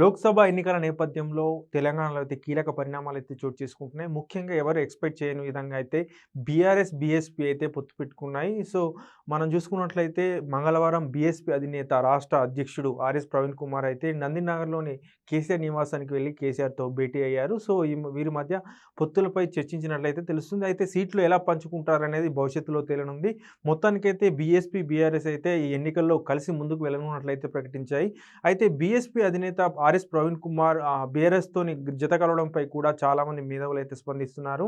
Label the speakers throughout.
Speaker 1: లోక్సభ ఎన్నికల నేపథ్యంలో తెలంగాణలో అయితే కీలక పరిణామాలు అయితే చోటు చేసుకుంటున్నాయి. ముఖ్యంగా ఎవరు ఎక్స్పెక్ట్ చేయని విధంగా అయితే బీఆర్ఎస్ బీఎస్పీ అయితే పొత్తు పెట్టుకున్నాయి. సో మనం చూసుకున్నట్లయితే మంగళవారం బీఎస్పీ అధినేత రాష్ట్ర అధ్యక్షుడు ఆర్ఎస్ ప్రవీణ్ కుమార్ అయితే నందినగర్లోని కేసీఆర్ నివాసానికి వెళ్ళి కేసీఆర్తో భేటీ అయ్యారు. సో ఈ వీరి మధ్య పొత్తులపై చర్చించినట్లయితే తెలుస్తుంది. అయితే సీట్లు ఎలా పంచుకుంటారనేది భవిష్యత్తులో తేలనుంది. మొత్తానికైతే బీఎస్పీ బీఆర్ఎస్ అయితే ఈ ఎన్నికల్లో కలిసి ముందుకు వెళ్ళనున్నట్లయితే ప్రకటించాయి. అయితే బీఎస్పీ అధినేత ఆర్ఎస్ ప్రవీణ్ కుమార్ బీఆర్ఎస్తో జత కలవడంపై కూడా చాలామంది మేధావులు అయితే స్పందిస్తున్నారు.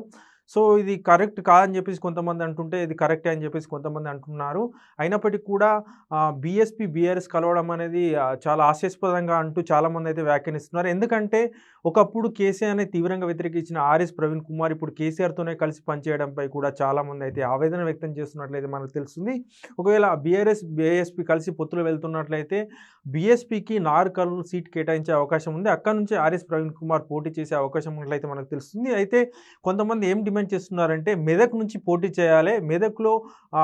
Speaker 1: సో ఇది కరెక్ట్ కాదని చెప్పేసి కొంతమంది అంటుంటే ఇది కరెక్టే అని చెప్పేసి కొంతమంది అంటున్నారు. అయినప్పటికీ కూడా బీఎస్పీ బీఆర్ఎస్ కలవడం అనేది చాలా ఆశాస్పదంగా అంటూ చాలామంది అయితే వ్యాఖ్యానిస్తున్నారు. ఎందుకంటే ఒకప్పుడు కేసీఆర్ని తీవ్రంగా వ్యతిరేకించిన ఆర్ఎస్ ప్రవీణ్ కుమార్ ఇప్పుడు కేసీఆర్తోనే కలిసి పనిచేయడంపై కూడా చాలామంది అయితే ఆవేదన వ్యక్తం చేస్తున్నట్లయితే మనకు తెలుస్తుంది. ఒకవేళ బీఆర్ఎస్ బీఎస్పీ కలిసి పొత్తులు వెళ్తున్నట్లయితే బీఎస్పీకి నార్ కర్నూలు సీట్ కేటాయించే అవకాశం ఉంది. అక్కడ నుంచి ఆర్ఎస్ ప్రవీణ్ కుమార్ పోటీ చేసే అవకాశం ఉన్నట్లయితే మనకు తెలుస్తుంది. అయితే కొంతమంది ఏం డిమాండ్ చేస్తున్నారంటే మెదక్ నుంచి పోటీ చేయాలి. మెదక్లో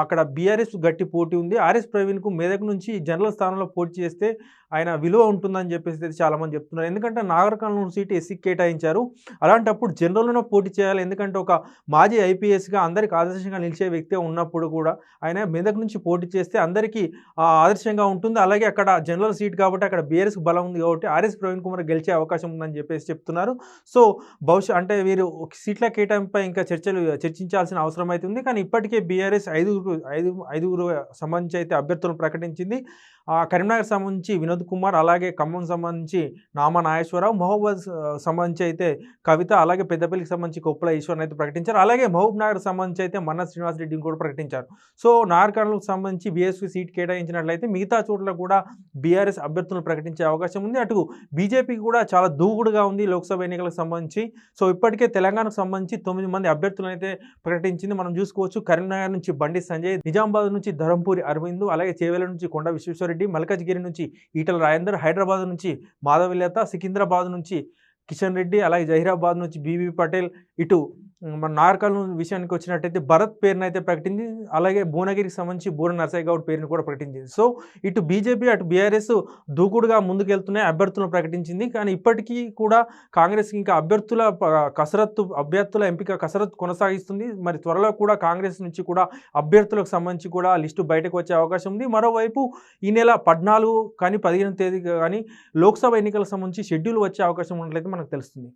Speaker 1: అక్కడ బీఆర్ఎస్ గట్టి పోటీ ఉంది. ఆర్ఎస్ ప్రవీణ్కు మెదక్ నుంచి జనరల్ స్థానంలో పోటీ చేస్తే ఆయన విలువ ఉంటుందని చెప్పేసి అయితే చాలామంది చెప్తున్నారు. ఎందుకంటే నాగర్ కర్నూలు సీట్ ఎస్సీ కేటాయించారు. అలాంటప్పుడు జనరల్లోనే పోటీ చేయాలి. ఎందుకంటే ఒక మాజీ ఐపీఎస్గా అందరికి ఆదర్శంగా నిలిచే వ్యక్తి ఉన్నప్పుడు కూడా ఆయన మెదక్ నుంచి పోటీ చేస్తే అందరికీ ఆదర్శంగా ఉంటుంది. అలాగే అక్కడ జనరల్ సీట్ కాబట్టి అక్కడ బీఆర్ఎస్ బలం ఉంది కాబట్టి ఆర్ఎస్ ప్రవీణ్ కుమార్ గెలిచే అవకాశం ఉందని చెప్పేసి చెప్తున్నారు. సో బహుశా అంటే వీరు ఒక సీట్ల కేటాయింపై ఇంకా చర్చలు చర్చించాల్సిన అవసరం అయితే ఉంది. కానీ ఇప్పటికే బీఆర్ఎస్ ఐదుగురు ఐదు ఐదుగురు సంబంధించి అయితే అభ్యర్థులను ప్రకటించింది. కరీంనగర్ సంబంధించి వినోద్ కుమార్ అలాగే ఖమ్మం సంబంధించి నామ నాగేశ్వరరావు మహబూబాద్ సంబంధించి అయితే కవిత అలాగే పెద్దపల్లికి సంబంధించి కొప్పుల ఈశ్వర్ని అయితే ప్రకటించారు. అలాగే మహబూబ్ నగర్ సంబంధించి అయితే మన్న శ్రీనివాసరెడ్డిని కూడా ప్రకటించారు. సో నార్కర్లకు సంబంధించి బీఎస్పీ సీట్ కేటాయించినట్లయితే మిగతా చోట్ల కూడా బీఆర్ఎస్ అభ్యర్థులను ప్రకటించే అవకాశం ఉంది. అటు బీజేపీకి కూడా చాలా దూకుడుగా ఉంది లోక్సభ ఎన్నికలకు సంబంధించి. సో ఇప్పటికే తెలంగాణకు సంబంధించి తొమ్మిది మంది అభ్యర్థులను అయితే ప్రకటించింది. మనం చూసుకోవచ్చు కరీంనగర్ నుంచి బండి సంజయ్ నిజామాబాద్ నుంచి ధరంపూరి అరవింద్ అలాగే చేవేల నుంచి కొండ విశ్వేశ్వరరెడ్డి మల్కాజ్గిరి నుంచి ఈటల రాజేందర్ హైదరాబాద్ నుంచి మాధవిలత సికింద్రాబాద్ నుంచి కిషన్ రెడ్డి అలాగే జహీరాబాద్ నుంచి బీబీ పటేల్ ఇటు మన నార్కల్ విషయానికి వచ్చినట్టయితే భరత్ పేరును అయితే ప్రకటించింది అలాగే భువనగిరికి సంబంధించి బూర నరసయ్య గౌడ్ పేరును కూడా ప్రకటించింది. సో ఇటు బీజేపీ అటు బీఆర్ఎస్ దూకుడుగా ముందుకెళ్తున్నాయి అభ్యర్థులను ప్రకటించింది. కానీ ఇప్పటికీ కూడా కాంగ్రెస్ ఇంకా అభ్యర్థుల కసరత్తు అభ్యర్థుల ఎంపిక కసరత్తు కొనసాగిస్తుంది. మరి త్వరలో కూడా కాంగ్రెస్ నుంచి కూడా అభ్యర్థులకు సంబంధించి కూడా లిస్టు బయటకు వచ్చే అవకాశం ఉంది. మరోవైపు ఈ నెల పద్నాలుగు కానీ పదిహేను తేదీ కానీ లోక్సభ ఎన్నికలకు సంబంధించి షెడ్యూల్ వచ్చే అవకాశం ఉన్నట్లయితే మనకు తెలుస్తుంది.